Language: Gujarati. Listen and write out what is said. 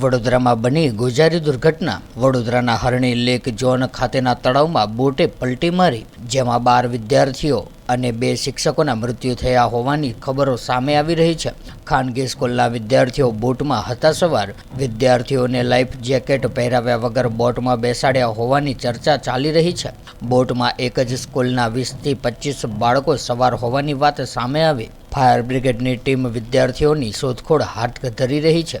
વડોદરામાં બની ગોજારી દુર્ઘટના. વડોદરાના હરણી લેક ઝોન ખાતેના તળાવમાં બોટે પલટી મારી, જેમાં બાર વિદ્યાર્થીઓ અને બે શિક્ષકોના મૃત્યુ થયા હોવાની ખબરો સામે આવી રહી છે. ખાનગી સ્કૂલના વિદ્યાર્થીઓ બોટમાં હતા સવાર વિદ્યાર્થીઓને લાઈફ જેકેટ પહેરાવ્યા વગર બોટમાં બેસાડ્યા હોવાની ચર્ચા ચાલી રહી છે. બોટમાં એક જ સ્કૂલના વીસથી પચીસ બાળકો સવાર હોવાની વાત સામે આવી. ફાયર બ્રિગેડની ટીમ વિદ્યાર્થીઓની શોધખોળ હાથ ધરી રહી છે.